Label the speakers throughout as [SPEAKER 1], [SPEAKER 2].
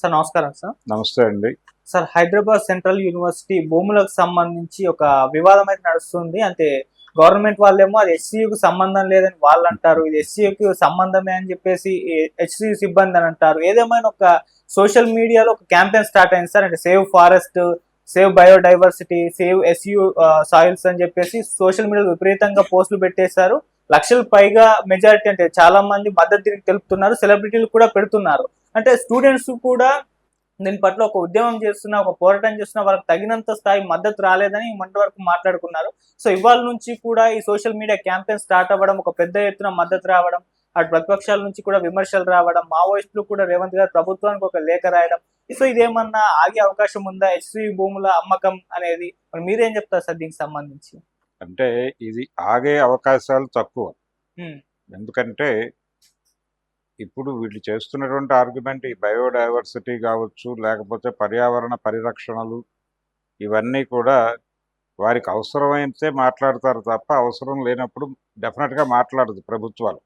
[SPEAKER 1] Sir నమస్కారం sir.
[SPEAKER 2] నమస్తే అండి.
[SPEAKER 1] సార్ హైదరాబాద్ సెంట్రల్ యూనివర్సిటీ భూములకు సంబంధించి ఒక వివాదం అయితే నడుస్తుంది. అంటే గవర్నమెంట్ వాళ్ళేమో అది ఎస్సీయుకు సంబంధం లేదని వాళ్ళు అంటారు ఇది ఎస్సీయుకి సంబంధమే అని చెప్పేసి హెచ్సియు సిబ్బంది అని అంటారు. ఏదేమైనా ఒక సోషల్ మీడియాలో ఒక క్యాంపెయిన్ స్టార్ట్ అయింది సార్. అంటే save forest save biodiversity save SU soils అని చెప్పేసి సోషల్ మీడియాలో విపరీతంగా పోస్టులు పెట్టేశారు. లక్షల పైగా మెజారిటీ అంటే చాలా మంది మద్దతు తెలుపుతున్నారు. సెలబ్రిటీలు కూడా పెడుతున్నారు. అంటే స్టూడెంట్స్ కూడా దీని పట్ల ఒక ఉద్యమం చేస్తున్నా ఒక పోరాటం చేస్తున్నా వాళ్ళకి తగినంత స్థాయి మద్దతు రాలేదని మొన్నటి వరకు మాట్లాడుకున్నారు. సో ఇవాళ నుంచి కూడా ఈ సోషల్ మీడియా క్యాంపెయిన్ స్టార్ట్ అవ్వడం ఒక పెద్ద ఎత్తున మద్దతు రావడం అటు ప్రతిపక్షాల నుంచి కూడా విమర్శలు రావడం మావోయిస్టులు కూడా రేవంత్ గారు ప్రభుత్వానికి ఒక లేఖ రాయడం. సో ఇదేమన్నా ఆగే అవకాశం ఉందా? హెచ్సి భూముల అమ్మకం అనేది మరి మీరేం చెప్తారు సార్ దీనికి సంబంధించి?
[SPEAKER 2] అంటే ఇది ఆగే అవకాశాలు తక్కువ. ఎందుకంటే ఇప్పుడు వీళ్ళు చేస్తున్నటువంటి ఆర్గ్యుమెంట్ ఈ బయోడైవర్సిటీ కావచ్చు లేకపోతే పర్యావరణ పరిరక్షణలు ఇవన్నీ కూడా వారికి అవసరమైతే మాట్లాడతారు తప్ప అవసరం లేనప్పుడు డెఫినెట్గా మాట్లాడదు ప్రభుత్వాలు.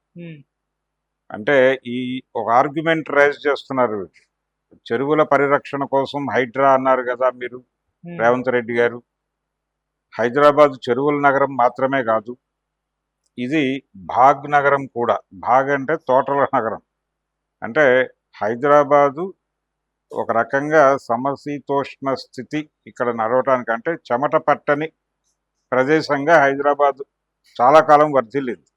[SPEAKER 2] అంటే ఈ ఒక ఆర్గ్యుమెంట్ రైజ్ చేస్తున్నారు. చెరువుల పరిరక్షణ కోసం హైడ్రా అన్నారు కదా మీరు రేవంత్ రెడ్డి గారు. హైదరాబాద్ చెరువుల నగరం మాత్రమే కాదు ఇది భాగ్ నగరం కూడా. భాగ్ అంటే తోటల నగరం. అంటే హైదరాబాదు ఒక రకంగా సమశీతోష్ణ స్థితి ఇక్కడ నడవటానికి అంటే చెమట పట్టని ప్రదేశంగా హైదరాబాద్ చాలా కాలం వర్ధిల్లింది.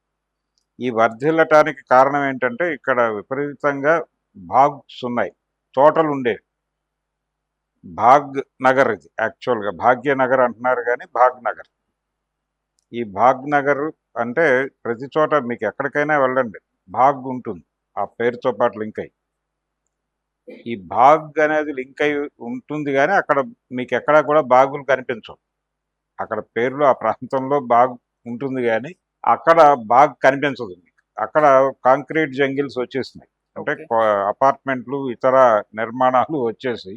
[SPEAKER 2] ఈ వర్ధిల్లటానికి కారణం ఏంటంటే ఇక్కడ విపరీతంగా బాగ్స్ ఉన్నాయి. తోటలు ఉండేవి భాగ్ నగర్ ఇది యాక్చువల్గా. భాగ్యనగర్ అంటున్నారు కానీ భాగ్ నగర్ ఈ భాగ్ నగర్ అంటే ప్రతి చోట మీకు ఎక్కడికైనా వెళ్ళండి. భాగ్ ఉంటుంది. ఆ పేరుతో పాటు లింక్ అయ్యి. ఈ భాగ్ అనేది లింక్ అయి ఉంటుంది కానీ అక్కడ మీకు ఎక్కడా కూడా బాగులు కనిపించవు. అక్కడ పేర్లు ఆ ప్రాంతంలో బాగ్ ఉంటుంది కానీ అక్కడ బాగ్ కనిపించదు మీకు. అక్కడ కాంక్రీట్ జంగిల్స్ వచ్చేసినాయి. అంటే. అపార్ట్మెంట్లు ఇతర నిర్మాణాలు వచ్చేసి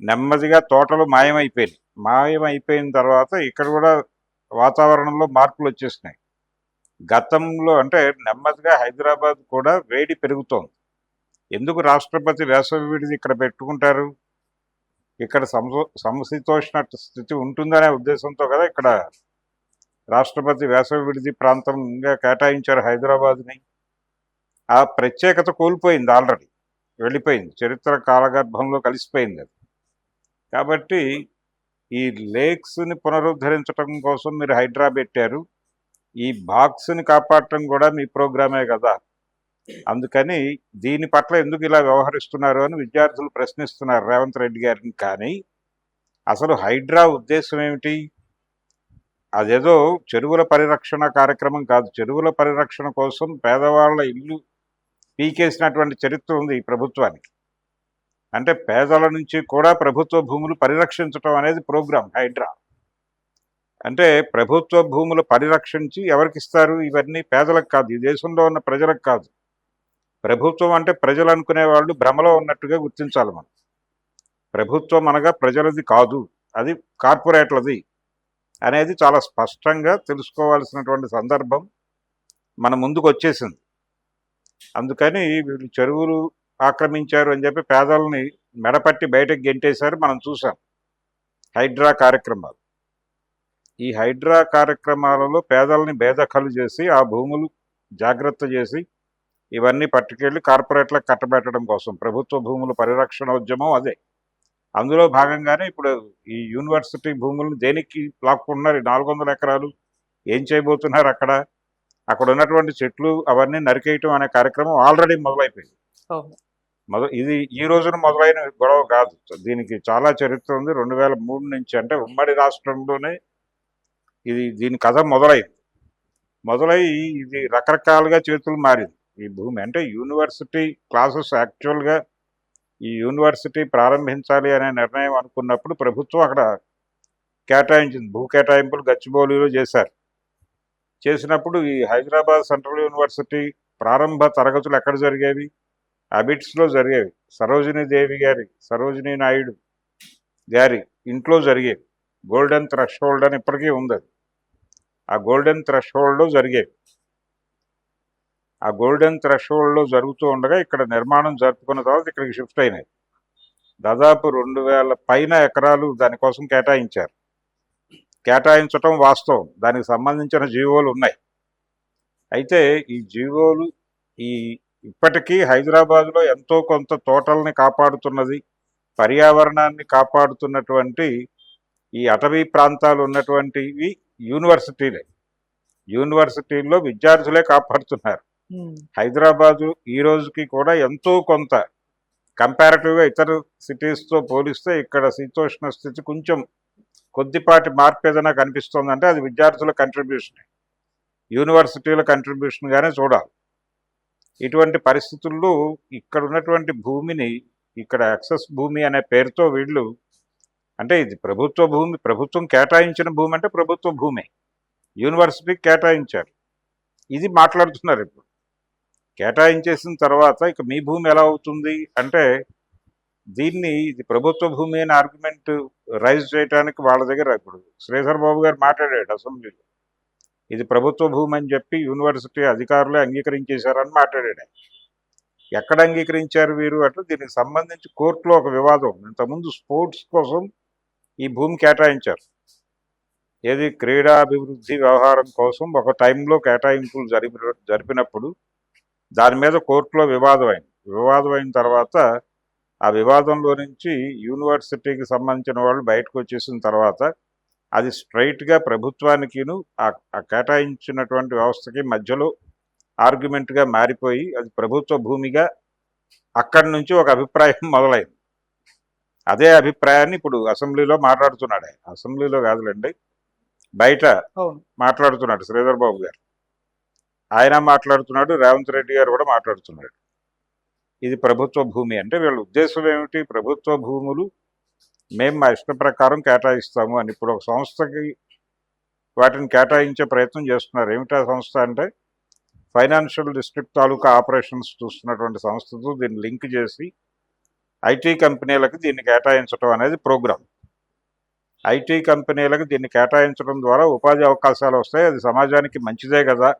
[SPEAKER 2] నెమ్మదిగా తోటలు మాయమైపోయినాయి. మాయమైపోయిన తర్వాత ఇక్కడ కూడా వాతావరణంలో మార్పులు వచ్చేసినాయి. గతంలో అంటే నెమ్మదిగా హైదరాబాద్ కూడా వేడి పెరుగుతోంది. ఎందుకు రాష్ట్రపతి వేసవి విడిది ఇక్కడ పెట్టుకుంటారు? ఇక్కడ సమ సమశీతోష్ణ స్థితి ఉంటుందనే ఉద్దేశంతో కదా ఇక్కడ రాష్ట్రపతి వేసవి విడిది ప్రాంతంగా కేటాయించారు హైదరాబాద్ని. ఆ ప్రత్యేకత కోల్పోయింది ఆల్రెడీ. వెళ్ళిపోయింది. చరిత్ర కాలగర్భంలో కలిసిపోయింది అది. కాబట్టి ఈ లేక్స్ని పునరుద్ధరించడం కోసం మీరు హైడ్రా పెట్టారు. ఈ బాక్స్ని కాపాడటం కూడా మీ ప్రోగ్రామే కదా. అందుకని దీని పట్ల ఎందుకు ఇలా వ్యవహరిస్తున్నారు అని విద్యార్థులు ప్రశ్నిస్తున్నారు రేవంత్ రెడ్డి గారిని. కానీ అసలు హైడ్రా ఉద్దేశం ఏమిటి? అదేదో చెరువుల పరిరక్షణ కార్యక్రమం కాదు. చెరువుల పరిరక్షణ కోసం పేదవాళ్ళ ఇల్లు పీకేసినటువంటి చరిత్ర ఉంది ఈ ప్రభుత్వానికి. అంటే పేదల నుంచి కూడా ప్రభుత్వ భూములు పరిరక్షించడం అనేది ప్రోగ్రాం హైడ్రా. అంటే ప్రభుత్వ భూములు పరిరక్షించి ఎవరికి ఇస్తారు ఇవన్నీ పేదలకు కాదు. ఈ దేశంలో ఉన్న ప్రజలకు కాదు. ప్రభుత్వం అంటే ప్రజలు అనుకునే వాళ్ళు భ్రమలో ఉన్నట్టుగా గుర్తించాలి మనం. ప్రభుత్వం అనగా ప్రజలది కాదు. అది కార్పొరేట్లది అనేది చాలా స్పష్టంగా తెలుసుకోవాల్సినటువంటి సందర్భం మన ముందుకు వచ్చేసింది. అందుకని వీళ్ళు చెరువులు ఆక్రమించారు అని చెప్పి పేదలని మెడపట్టి బయటకు గెంటేశారు మనం చూసాం హైడ్రా కార్యక్రమాలు. ఈ హైడ్రా కార్యక్రమాలలో పేదల్ని బేదఖలు చేసి ఆ భూములు జాగ్రత్త చేసి ఇవన్నీ పట్టుకెళ్ళి కార్పొరేట్లకు కట్టబెట్టడం కోసం ప్రభుత్వ భూముల పరిరక్షణ ఉద్యమం అదే. అందులో భాగంగానే ఇప్పుడు ఈ యూనివర్సిటీ భూములను దేనికి లాక్కుంటున్నారు నాలుగు వందల ఎకరాలు ఏం చేయబోతున్నారు అక్కడ? అక్కడ ఉన్నటువంటి చెట్లు అవన్నీ నరికేయటం అనే కార్యక్రమం ఆల్రెడీ మొదలైపోయింది. మొద ఇది ఈ రోజున మొదలైన గొడవ కాదు. దీనికి చాలా చరిత్ర ఉంది. రెండు వేల మూడు నుంచి అంటే ఉమ్మడి రాష్ట్రంలోనే ఇది దీని కథ మొదలైంది మొదలై ఇది రకరకాలుగా చేతులు మారింది. ఈ భూమి అంటే యూనివర్సిటీ క్లాసెస్ యాక్చువల్గా ఈ యూనివర్సిటీ ప్రారంభించాలి అనే నిర్ణయం అనుకున్నప్పుడు ప్రభుత్వం అక్కడ కేటాయించింది. భూ కేటాయింపులు గచ్చిబౌలిలో చేశారు. చేసినప్పుడు ఈ హైదరాబాద్ సెంట్రల్ యూనివర్సిటీ ప్రారంభ తరగతులు ఎక్కడ జరిగేవి? అబిట్స్లో జరిగేవి. సరోజినీ దేవి గారి సరోజినీ నాయుడు గారి ఇంట్లో జరిగేవి. గోల్డెన్ థ్రెష్ హోల్డ్ అని ఇప్పటికీ ఉంది అది ఆ గోల్డెన్ థ్రెషోల్డ్లో జరిగేవి. ఆ గోల్డెన్ థ్రెషోల్డ్లో జరుగుతూ ఉండగా ఇక్కడ నిర్మాణం జరుపుకున్న తర్వాత ఇక్కడికి షిఫ్ట్ అయినాయి. దాదాపు రెండు వేల పైన ఎకరాలు దానికోసం కేటాయించారు. కేటాయించటం వాస్తవం. దానికి సంబంధించిన జీవోలు ఉన్నాయి. అయితే ఈ జీవోలు ఈ ఇప్పటికీ హైదరాబాద్లో ఎంతో కొంత తోటల్ని కాపాడుతున్నది పర్యావరణాన్ని కాపాడుతున్నటువంటి ఈ అటవీ ప్రాంతాలు ఉన్నటువంటివి యూనివర్సిటీలే. యూనివర్సిటీల్లో విద్యార్థులే కాపాడుతున్నారు. హైదరాబాదు ఈ రోజుకి కూడా ఎంతో కొంత కంపారిటివ్గా ఇతర సిటీస్తో పోలిస్తే ఇక్కడ శీతోష్ణ స్థితి కొంచెం కొద్దిపాటి మార్పు ఏదైనా కనిపిస్తుందంటే అది విద్యార్థుల కంట్రిబ్యూషన్ యూనివర్సిటీల కంట్రిబ్యూషన్గానే చూడాలి. ఇటువంటి పరిస్థితుల్లో ఇక్కడ ఉన్నటువంటి భూమిని ఇక్కడ యాక్సెస్ భూమి అనే పేరుతో వీళ్ళు అంటే ఇది ప్రభుత్వ భూమి ప్రభుత్వం కేటాయించిన భూమి అంటే ప్రభుత్వ భూమి. యూనివర్సిటీకి కేటాయించారు. ఇది మాట్లాడుతున్నారు ఇప్పుడు. కేటాయించేసిన తర్వాత ఇక మీ భూమి ఎలా అవుతుంది అంటే దీన్ని ఇది ప్రభుత్వ భూమి అనే ఆర్గ్యుమెంట్ రైజ్ చేయడానికి వాళ్ళ దగ్గర ఇప్పుడు శ్రీధర్ బాబు గారు మాట్లాడాడు అసెంబ్లీలో. ఇది ప్రభుత్వ భూమి అని చెప్పి యూనివర్సిటీ అధికారులే అంగీకరించేశారని మాట్లాడాడు ఎక్కడ అంగీకరించారు వీరు అంటే దీనికి సంబంధించి కోర్టులో ఒక వివాదం. ఇంతకుముందు స్పోర్ట్స్ కోసం ఈ భూమి కేటాయించారు. ఏది క్రీడా అభివృద్ధి వ్యవహారం కోసం ఒక టైంలో కేటాయింపులు జరిపి జరిపినప్పుడు దాని మీద కోర్టులో వివాదం అయింది వివాదం అయిన తర్వాత ఆ వివాదంలో నుంచి యూనివర్సిటీకి సంబంధించిన వాళ్ళు బయటకు వచ్చేసిన తర్వాత అది స్ట్రైట్గా ప్రభుత్వానికిను ఆ కేటాయించినటువంటి వ్యవస్థకి మధ్యలో ఆర్గ్యుమెంట్గా మారిపోయి అది ప్రభుత్వ భూమిగా అక్కడి నుంచి ఒక అభిప్రాయం మొదలైంది. అదే అభిప్రాయాన్ని ఇప్పుడు అసెంబ్లీలో మాట్లాడుతున్నాడు. ఆయన అసెంబ్లీలో కాదులేండి బయట మాట్లాడుతున్నాడు శ్రీధర్ బాబు గారు. ఆయన మాట్లాడుతున్నాడు రేవంత్ రెడ్డి గారు కూడా మాట్లాడుతున్నాడు. ఇది ప్రభుత్వ భూమి అంటే వీళ్ళ ఉద్దేశం ఏమిటి? ప్రభుత్వ భూములు మేము మా ఇష్ట ప్రకారం కేటాయిస్తాము అని ఇప్పుడు ఒక సంస్థకి వాటిని కేటాయించే ప్రయత్నం చేస్తున్నారు. ఏమిటా సంస్థ అంటే? ఫైనాన్షియల్ డిస్ట్రిక్ట్ తాలూకా ఆపరేషన్స్ చూస్తున్నటువంటి సంస్థతో దీన్ని లింక్ చేసి ఐటీ కంపెనీలకు దీన్ని కేటాయించడం అనేది ప్రోగ్రామ్ ఐటీ కంపెనీలకు దీన్ని కేటాయించడం ద్వారా ఉపాధి అవకాశాలు వస్తాయి. అది సమాజానికి మంచిదే కదా.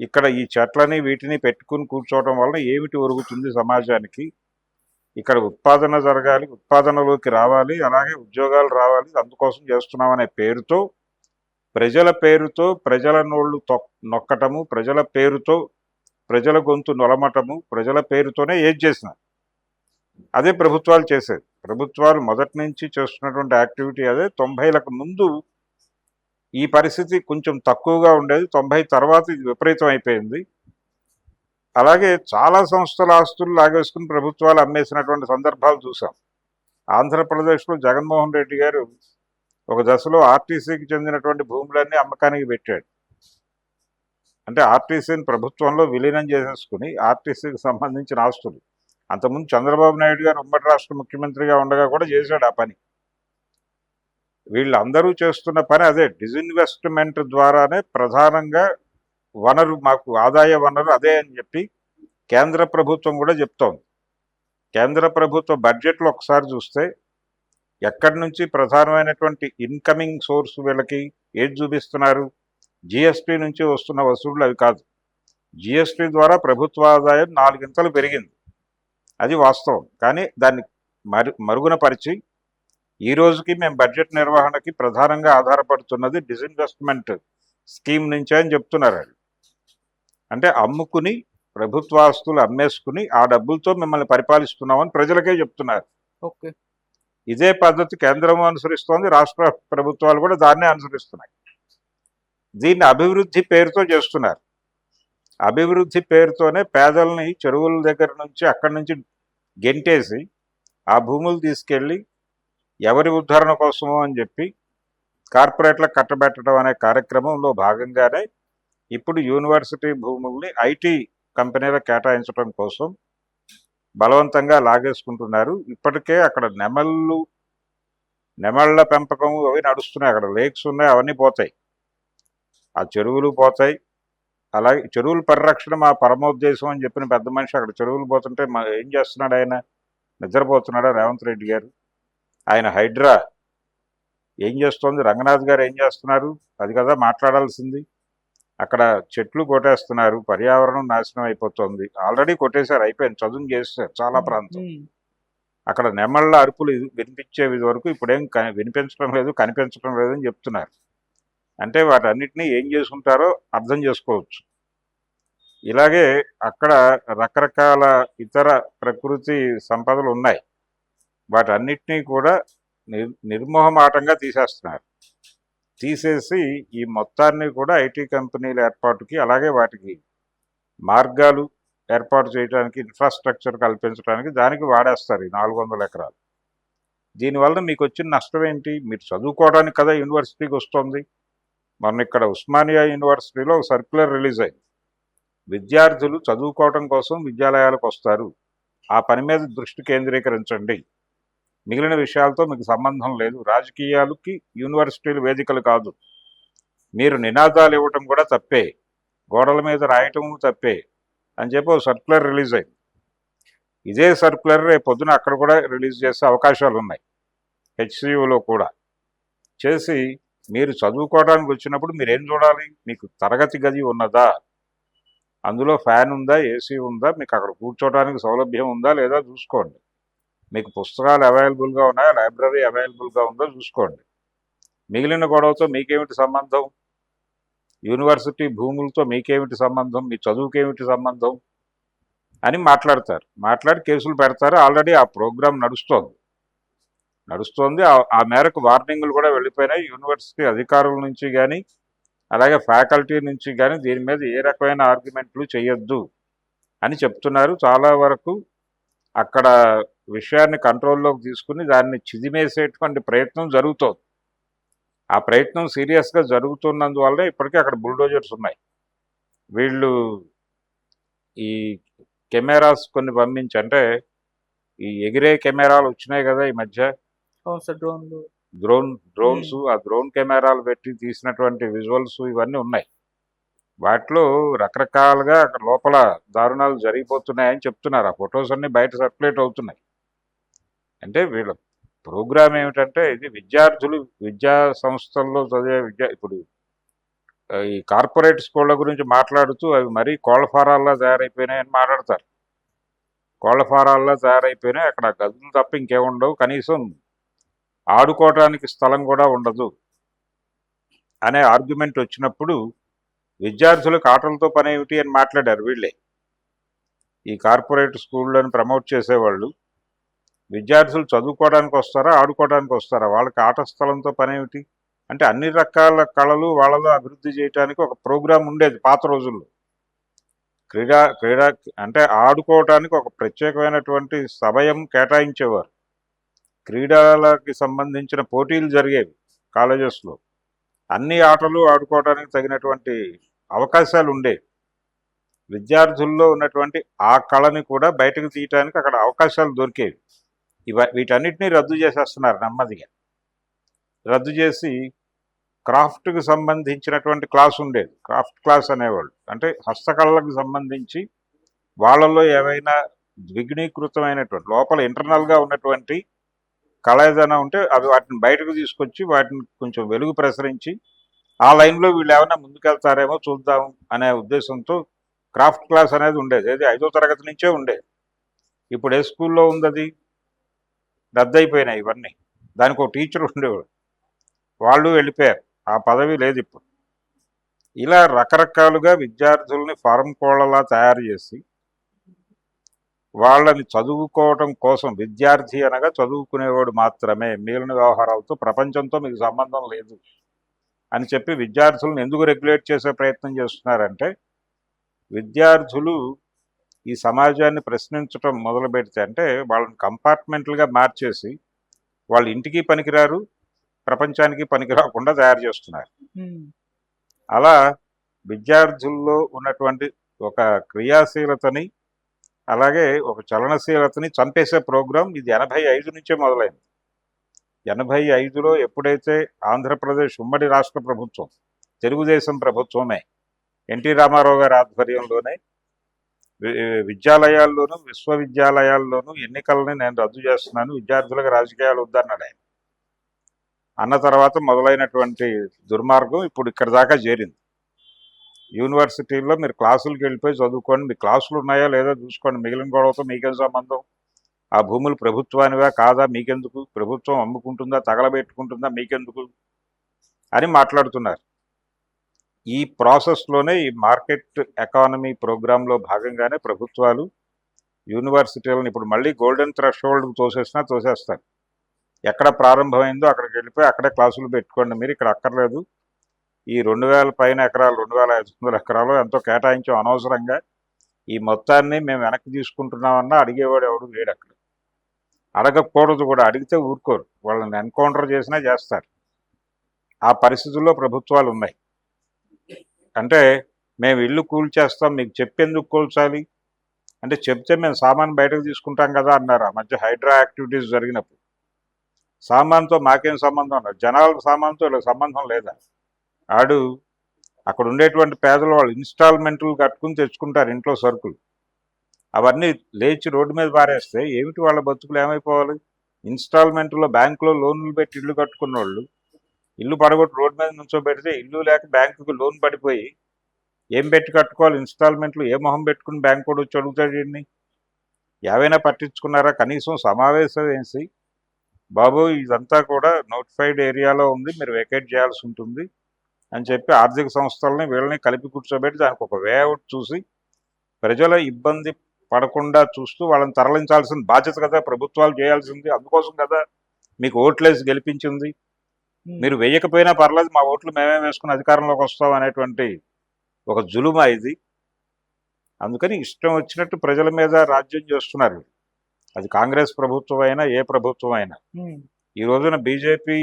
[SPEAKER 2] ఇక్కడ ఈ చెట్లని వీటిని పెట్టుకుని కూర్చోవడం వలన ఏమిటి ఒరుగుతుంది సమాజానికి? ఇక్కడ ఉత్పాదన జరగాలి ఉత్పాదనలోకి రావాలి అలాగే ఉద్యోగాలు రావాలి అందుకోసం చేస్తున్నామనే పేరుతో ప్రజల పేరుతో ప్రజల నోళ్ళు తొక్ నొక్కటము ప్రజల పేరుతో ప్రజల గొంతు నొలమటము ప్రజల పేరుతోనే ఏది చేసిన అదే ప్రభుత్వాలు చేసేది. ప్రభుత్వాలు మొదటి నుంచి చేస్తున్నటువంటి యాక్టివిటీ అదే. తొంభైలకు ముందు ఈ పరిస్థితి కొంచెం తక్కువగా ఉండేది. తొంభై తర్వాత ఇది విపరీతం అయిపోయింది. అలాగే చాలా సంస్థల ఆస్తులు లాగేసుకుని ప్రభుత్వాలు అమ్మేసినటువంటి సందర్భాలు చూసాం. ఆంధ్రప్రదేశ్లో జగన్మోహన్ రెడ్డి గారు ఒక దశలో ఆర్టీసీకి చెందినటువంటి భూములన్నీ అమ్మకానికి పెట్టాడు. అంటే ఆర్టీసీని ప్రభుత్వంలో విలీనం చేసేసుకుని ఆర్టీసీకి సంబంధించిన ఆస్తులు. అంతకుముందు చంద్రబాబు నాయుడు గారు ఉమ్మడి రాష్ట్ర ముఖ్యమంత్రిగా ఉండగా కూడా చేశాడు ఆ పని. వీళ్ళందరూ చేస్తున్న పని అదే డిజిన్వెస్ట్మెంట్ ద్వారానే ప్రధానంగా వనరు మాకు ఆదాయ వనరు అదే అని చెప్పి కేంద్ర ప్రభుత్వం కూడా చెప్తోంది. కేంద్ర ప్రభుత్వ బడ్జెట్లో ఒకసారి చూస్తే ఎక్కడి నుంచి ప్రధానమైనటువంటి ఇన్కమింగ్ సోర్స్ వీళ్ళకి ఏది చూపిస్తున్నారు? జిఎస్టీ నుంచి వస్తున్న వసూళ్ళు అవి కాదు. జిఎస్టీ ద్వారా ప్రభుత్వ ఆదాయం నాలుగింతలు పెరిగింది. అది వాస్తవం. కానీ దాన్ని మరు మరుగున పరిచి ఈ రోజుకి మేము బడ్జెట్ నిర్వహణకి ప్రధానంగా ఆధారపడుతున్నది డిజిన్వెస్ట్మెంట్ స్కీమ్ నుంచే అని చెప్తున్నారు. అంటే అమ్ముకుని ప్రభుత్వ ఆస్తులు అమ్మేసుకుని ఆ డబ్బులతో మిమ్మల్ని పరిపాలిస్తున్నామని ప్రజలకే చెప్తున్నారు.
[SPEAKER 1] ఓకే.
[SPEAKER 2] ఇదే పద్ధతి కేంద్రం అనుసరిస్తోంది రాష్ట్ర ప్రభుత్వాలు కూడా దాన్నే అనుసరిస్తున్నాయి. దీన్ని అభివృద్ధి పేరుతో చేస్తున్నారు. అభివృద్ధి పేరుతోనే పేదల్ని చెరువుల దగ్గర నుంచి అక్కడి నుంచి గెంటేసి ఆ భూములు తీసుకెళ్ళి ఎవరి ఉద్ధరణ కోసమో అని చెప్పి కార్పొరేట్లకు కట్టబెట్టడం అనే కార్యక్రమంలో భాగంగానే ఇప్పుడు యూనివర్సిటీ భూముల్ని ఐటీ కంపెనీలకు కేటాయించడం కోసం బలవంతంగా లాగేసుకుంటున్నారు. ఇప్పటికే అక్కడ నెమళ్ళు నెమళ్ళ పెంపకం అవి నడుస్తున్నాయి. అక్కడ లేక్స్ ఉన్నాయి అవన్నీ పోతాయి. ఆ చెరువులు పోతాయి. అలాగే చెరువుల పరిరక్షణ మా పరమోద్దేశం అని చెప్పిన పెద్ద మనిషి అక్కడ చెరువులు పోతుంటే ఏం చేస్తున్నాడు ఆయన? నిద్రపోతున్నాడా రేవంత్ రెడ్డి గారు? ఆయన హైడ్రా ఏం చేస్తోంది? రంగనాథ్ గారు ఏం చేస్తున్నారు? అది కదా మాట్లాడాల్సింది. అక్కడ చెట్లు కొట్టేస్తున్నారు. పర్యావరణం నాశనం అయిపోతుంది. ఆల్రెడీ కొట్టేశారు అయిపోయింది. చదువు చేస్తారు చాలా ప్రాంతం. అక్కడ నెమళ్ళ అరుపులు వినిపించేవి వరకు ఇప్పుడేం వినిపించడం లేదు కనిపించడం లేదు అని చెప్తున్నారు. అంటే వాటన్నిటినీ ఏం చేసుకుంటారో అర్థం చేసుకోవచ్చు. ఇలాగే అక్కడ రకరకాల ఇతర ప్రకృతి సంపదలు ఉన్నాయి. వాటన్నిటినీ కూడా నిర్ నిర్మోహమాటంగా తీసేస్తున్నారు. తీసేసి ఈ మొత్తాన్ని కూడా ఐటీ కంపెనీల ఏర్పాటుకి అలాగే వాటికి మార్గాలు ఏర్పాటు చేయడానికి ఇన్ఫ్రాస్ట్రక్చర్ కల్పించడానికి దానికి వాడేస్తారు ఈ నాలుగు వందల ఎకరాలు. దీనివల్ల మీకు వచ్చిన నష్టం ఏంటి? మీరు చదువుకోవడానికి కదా యూనివర్సిటీకి వస్తుంది. మొన్న ఇక్కడ ఉస్మానియా యూనివర్సిటీలో సర్క్యులర్ రిలీజ్ అయింది. విద్యార్థులు చదువుకోవటం కోసం విద్యాలయాలకు వస్తారు. ఆ పని మీద దృష్టి కేంద్రీకరించండి. మిగిలిన విషయాలతో మీకు సంబంధం లేదు. రాజకీయాలకి యూనివర్సిటీలు వేదికలు కాదు. మీరు నినాదాలు ఇవ్వటం కూడా తప్పే. గోడల మీద రాయటం తప్పే అని చెప్పి ఒక సర్క్యులర్ రిలీజ్ అయింది. ఇదే సర్క్యులర్ రేపు పొద్దున అక్కడ కూడా రిలీజ్ చేసే అవకాశాలు ఉన్నాయి. హెచ్సియులో కూడా. చేసి మీరు చదువుకోవడానికి వచ్చినప్పుడు మీరు ఏం చూడాలి? మీకు తరగతి గది ఉన్నదా? అందులో ఫ్యాన్ ఉందా? ఏసీ ఉందా? మీకు అక్కడ కూర్చోవడానికి సౌలభ్యం ఉందా? లేదా చూసుకోండి. మీకు పుస్తకాలు అవైలబుల్గా ఉన్నాయా? లైబ్రరీ అవైలబుల్గా ఉందో? చూసుకోండి. మిగిలిన గొడవతో మీకేమిటి సంబంధం? యూనివర్సిటీ భూములతో మీకేమిటి సంబంధం? మీ చదువుకేమిటి సంబంధం? అని మాట్లాడతారు. మాట్లాడి కేసులు పెడతారు. ఆల్రెడీ ఆ ప్రోగ్రాం నడుస్తోంది. నడుస్తోంది. ఆ- మేరకు వార్నింగ్లు కూడా వెళ్ళిపోయినాయి. యూనివర్సిటీ అధికారుల నుంచి కానీ అలాగే ఫ్యాకల్టీ నుంచి కానీ దీని మీద ఏ రకమైన ఆర్గ్యుమెంట్లు చేయొద్దు అని చెప్తున్నారు. చాలా వరకు అక్కడ విషయాన్ని కంట్రోల్లోకి తీసుకుని దాన్ని చిదిమేసేటువంటి ప్రయత్నం జరుగుతోంది. ఆ ప్రయత్నం సీరియస్గా జరుగుతున్నందువల్ల ఇప్పటికీ అక్కడ బుల్డోజర్స్ ఉన్నాయి. వీళ్ళు ఈ కెమెరాస్ కొన్ని పంపించి అంటే ఈ ఎగిరే కెమెరాలు వచ్చినాయి కదా ఈ మధ్య
[SPEAKER 1] డ్రోన్లు
[SPEAKER 2] డ్రోన్ డ్రోన్స్ ఆ డ్రోన్ కెమెరాలు పెట్టి తీసినటువంటి విజువల్స్ ఇవన్నీ ఉన్నాయి. వాటిలో రకరకాలుగా అక్కడ లోపల దారుణాలు జరిగిపోతున్నాయని చెప్తున్నారు. ఆ ఫొటోస్ అన్ని బయట సర్క్యులేట్ అవుతున్నాయి. అంటే వీళ్ళ ప్రోగ్రామ్ ఏమిటంటే ఇది విద్యార్థులు విద్యా సంస్థల్లో చదివే విద్యా ఇప్పుడు ఈ కార్పొరేట్ స్కూళ్ళ గురించి మాట్లాడుతూ అవి మరీ కోళ్ళ ఫారాల్లా తయారైపోయినాయని మాట్లాడతారు. కోళ్ళ ఫారాల్లా తయారైపోయినాయి. అక్కడ గదులు తప్ప ఇంకేముండవు కనీసం ఆడుకోవటానికి స్థలం కూడా ఉండదు అనే ఆర్గ్యుమెంట్ వచ్చినప్పుడు విద్యార్థులకు ఆటలతో పని ఏమిటి అని మాట్లాడారు వీళ్ళే. ఈ కార్పొరేట్ స్కూళ్ళని ప్రమోట్ చేసేవాళ్ళు విద్యార్థులు చదువుకోవడానికి వస్తారా ఆడుకోవడానికి వస్తారా? వాళ్ళకి ఆట స్థలంతో పని ఏమిటి? అంటే అన్ని రకాల కళలు వాళ్ళలో అభివృద్ధి చేయడానికి ఒక ప్రోగ్రాం ఉండేది పాత రోజుల్లో. క్రీడా క్రీడా అంటే ఆడుకోవటానికి ఒక ప్రత్యేకమైనటువంటి సమయం కేటాయించేవారు. క్రీడలకి సంబంధించిన పోటీలు జరిగేవి కాలేజెస్లో. అన్ని ఆటలు ఆడుకోవడానికి తగినటువంటి అవకాశాలు ఉండేవి. విద్యార్థుల్లో ఉన్నటువంటి ఆ కళని కూడా బయటకు తీయటానికి అక్కడ అవకాశాలు దొరికేవి. ఇవ వీటన్నిటినీ రద్దు చేసేస్తున్నారు నెమ్మదిగా. రద్దు చేసి క్రాఫ్ట్కి సంబంధించినటువంటి క్లాస్ ఉండేది. క్రాఫ్ట్ క్లాస్ అనేవాళ్ళు. అంటే హస్తకళలకు సంబంధించి వాళ్ళలో ఏవైనా ద్విగుణీకృతమైనటువంటి లోపల ఇంటర్నల్గా ఉన్నటువంటి కళ ఏదైనా ఉంటే అవి వాటిని బయటకు తీసుకొచ్చి వాటిని కొంచెం వెలుగు ప్రసరించి ఆ లైన్లో వీళ్ళు ఏమైనా ముందుకెళ్తారేమో చూద్దాం అనే ఉద్దేశంతో క్రాఫ్ట్ క్లాస్ అనేది ఉండేది. ఏది? ఐదో తరగతి నుంచే ఉండేది ఇప్పుడు ఏ స్కూల్లో ఉంది అది రద్దయిపోయినాయి ఇవన్నీ. దానికి ఒక టీచర్ ఉండేవాడు. వాళ్ళు వెళ్ళిపోయారు. ఆ పదవి లేదు ఇప్పుడు. ఇలా రకరకాలుగా విద్యార్థుల్ని ఫారం కోళ్ళలా తయారు చేసి వాళ్ళని చదువుకోవటం కోసం విద్యార్థి అనగా చదువుకునేవాడు మాత్రమే మిగిలిన వ్యవహారాలతో ప్రపంచంతో మీకు సంబంధం లేదు అని చెప్పి విద్యార్థులను ఎందుకు రెగ్యులేట్ చేసే ప్రయత్నం చేస్తున్నారంటే విద్యార్థులు ఈ సమాజాన్ని ప్రశ్నించటం మొదలు పెడితే అంటే వాళ్ళని కంపార్ట్మెంట్లుగా మార్చేసి వాళ్ళు ఇంటికి పనికిరారు ప్రపంచానికి పనికి రాకుండా తయారు చేస్తున్నారు. అలా విద్యార్థుల్లో ఉన్నటువంటి ఒక క్రియాశీలతని అలాగే ఒక చలనశీలతని చంపేసే ప్రోగ్రాం ఇది ఎనభై ఐదు నుంచే మొదలైంది. ఎనభై ఐదులో ఎప్పుడైతే ఆంధ్రప్రదేశ్ ఉమ్మడి రాష్ట్ర ప్రభుత్వం తెలుగుదేశం ప్రభుత్వమే ఎన్టీ రామారావు గారి ఆధ్వర్యంలోనే వి- విద్యాలయాల్లోనూ విశ్వవిద్యాలయాల్లోనూ ఎన్నికలని నేను రద్దు చేస్తున్నాను విద్యార్థులకు రాజకీయాలు వద్దన్నాడు ఆయన. అన్న తర్వాత మొదలైనటువంటి దుర్మార్గం ఇప్పుడు ఇక్కడ దాకా చేరింది. యూనివర్సిటీల్లో మీరు క్లాసులకు వెళ్ళిపోయి చదువుకోండి. మీ క్లాసులు ఉన్నాయా లేదా చూసుకోండి. మిగిలిన గొడవతో మీకేం సంబంధం? ఆ భూములు ప్రభుత్వానివా కాదా? మీకెందుకు? ప్రభుత్వం అమ్ముకుంటుందా? తగలబెట్టుకుంటుందా? మీకెందుకు? అని మాట్లాడుతున్నారు. ఈ ప్రాసెస్లోనే ఈ మార్కెట్ ఎకానమీ ప్రోగ్రాంలో భాగంగానే ప్రభుత్వాలు యూనివర్సిటీలను ఇప్పుడు మళ్ళీ గోల్డెన్ థ్రెషోల్డ్ తోసేసినా తోసేస్తారు. ఎక్కడ ప్రారంభమైందో అక్కడికి వెళ్ళిపోయి అక్కడే క్లాసులు పెట్టుకోండి. మీరు ఇక్కడ అక్కర్లేదు. ఈ రెండు వేల పైన ఎకరాలు రెండు వేల ఐదు వందల ఎకరాలు ఎంతో కేటాయించం అనవసరంగా. ఈ మొత్తాన్ని మేము వెనక్కి తీసుకుంటున్నామన్నా అడిగేవాడు ఎవడు లేడు అక్కడ. అడగకూడదు కూడా అడిగితే ఊరుకోరు. వాళ్ళని ఎన్కౌంటర్ చేసినా చేస్తారు. ఆ పరిస్థితుల్లో ప్రభుత్వాలు ఉన్నాయి. అంటే మేము ఇల్లు కూల్చేస్తాం మీకు చెప్పేందుకు కూల్చాలి? అంటే చెప్తే మేము సామాన్ బయటకు తీసుకుంటాం కదా అన్నారు. ఆ మధ్య హైడ్రా యాక్టివిటీస్ జరిగినప్పుడు. సామాన్తో మాకేం సంబంధం లేదు. జనాల సామాన్తో సంబంధం లేదా? ఆడు అక్కడ ఉండేటువంటి పేదలు వాళ్ళు ఇన్స్టాల్మెంట్లు కట్టుకుని తెచ్చుకుంటారు ఇంట్లో సరుకులు. అవన్నీ లేచి రోడ్డు మీద పారేస్తే ఏమిటి వాళ్ళ బతుకులు? ఏమైపోవాలి? ఇన్స్టాల్మెంట్లో బ్యాంకులో లోన్లు పెట్టి ఇల్లు కట్టుకున్న వాళ్ళు ఇల్లు పడగొట్టి రోడ్డు మీద నుంచో పెడితే ఇల్లు లేక బ్యాంకుకి లోన్ పడిపోయి ఏం పెట్టి కట్టుకోవాలి? ఇన్స్టాల్మెంట్లు ఏ మొహం పెట్టుకుని బ్యాంక్ కూడా వచ్చి అడుగుతాడు ఏవైనా పట్టించుకున్నారా? కనీసం సమావేశం వేసి బాబు ఇదంతా కూడా నోటిఫైడ్ ఏరియాలో ఉంది మీరు వెకేట్ చేయాల్సి ఉంటుంది. అని చెప్పి ఆర్థిక సంస్థలని వీళ్ళని కలిపి కూర్చోబెట్టి దానికి ఒక వేఅవుట్ చూసి ప్రజల ఇబ్బంది పడకుండా చూస్తూ వాళ్ళని తరలించాల్సిన బాధ్యత కదా ప్రభుత్వాలు చేయాల్సింది. అందుకోసం కదా మీకు ఓట్లేసి గెలిపించింది. మీరు వేయకపోయినా పర్లేదు మా ఓట్లు మేమే వేసుకుని అధికారంలోకి వస్తాం అనేటువంటి ఒక జులుమ ఇది. అందుకని ఇష్టం వచ్చినట్టు ప్రజల మీద రాజ్యం చేస్తున్నారు అది కాంగ్రెస్ ప్రభుత్వం అయినా ఏ ప్రభుత్వం అయినా ఈ రోజున బీజేపీ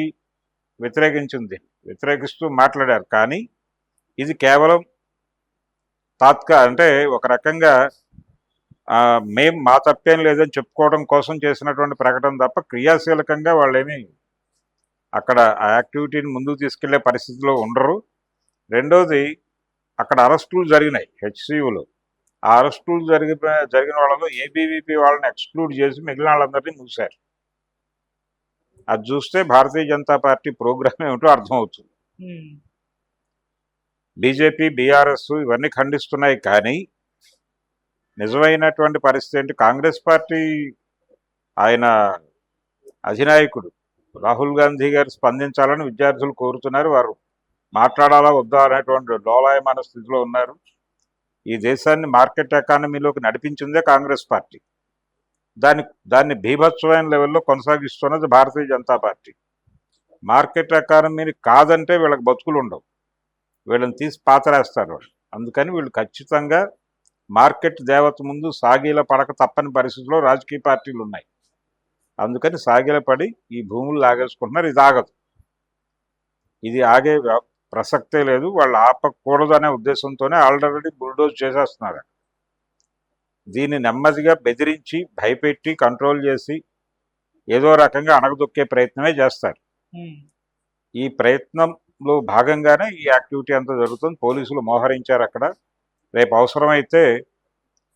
[SPEAKER 2] వ్యతిరేకించింది. వ్యతిరేకిస్తూ మాట్లాడారు. కానీ ఇది కేవలం తాత్కా అంటే ఒక రకంగా మేం మా తప్పేం లేదని చెప్పుకోవడం కోసం చేసినటువంటి ప్రకటన తప్ప క్రియాశీలకంగా వాళ్ళేమి అక్కడ ఆ యాక్టివిటీని ముందుకు తీసుకెళ్ళే పరిస్థితిలో ఉండరు. రెండోది అక్కడ అరెస్టులు జరిగినాయి హెచ్సియులు ఆ అరెస్టులు జరిగిన జరిగిన వాళ్ళలో ఏబీవీపీ వాళ్ళని ఎక్స్క్లూడ్ చేసి మిగిలిన వాళ్ళందరినీ మూసారు అది చూస్తే భారతీయ జనతా పార్టీ ప్రోగ్రామ్ ఏమిటో అర్థమవుతుంది. బీజేపీ బీఆర్ఎస్ ఇవన్నీ ఖండిస్తున్నాయి కానీ నిజమైనటువంటి పరిస్థితి ఏంటి? కాంగ్రెస్ పార్టీ ఆయన అధినాయకుడు రాహుల్ గాంధీ గారు స్పందించాలని విద్యార్థులు కోరుతున్నారు. వారు మాట్లాడాలా వద్దా అనేటువంటి డోలాయమాన స్థితిలో ఉన్నారు. ఈ దేశాన్ని మార్కెట్ ఎకానమీలోకి నడిపించిందే కాంగ్రెస్ పార్టీ. దాన్ని దాన్ని భీభత్సమైన లెవెల్లో కొనసాగిస్తున్నది భారతీయ జనతా పార్టీ. మార్కెట్ ఎకానమీని కాదంటే వీళ్ళకి బతుకులు ఉండవు. వీళ్ళని తీసి పాతరేస్తారు వాళ్ళు. అందుకని వీళ్ళు ఖచ్చితంగా మార్కెట్ దేవత ముందు సాగీల పడక తప్పని పరిస్థితిలో రాజకీయ పార్టీలు ఉన్నాయి. అందుకని సాగిల పడి ఈ భూములు లాగేసుకుంటున్నారు. ఇది ఆగదు. ఇది ఆగే ప్రసక్తే లేదు. వాళ్ళు ఆపకూడదు అనే ఉద్దేశంతోనే ఆల్రెడీ బుల్డోజ్ చేసేస్తున్నారు. దీన్ని నెమ్మదిగా బెదిరించి భయపెట్టి కంట్రోల్ చేసి ఏదో రకంగా అణగదొక్కే ప్రయత్నమే చేస్తారు. ఈ ప్రయత్నంలో భాగంగానే ఈ యాక్టివిటీ అంతా జరుగుతుంది. పోలీసులు మోహరించారు అక్కడ. రేపు అవసరమైతే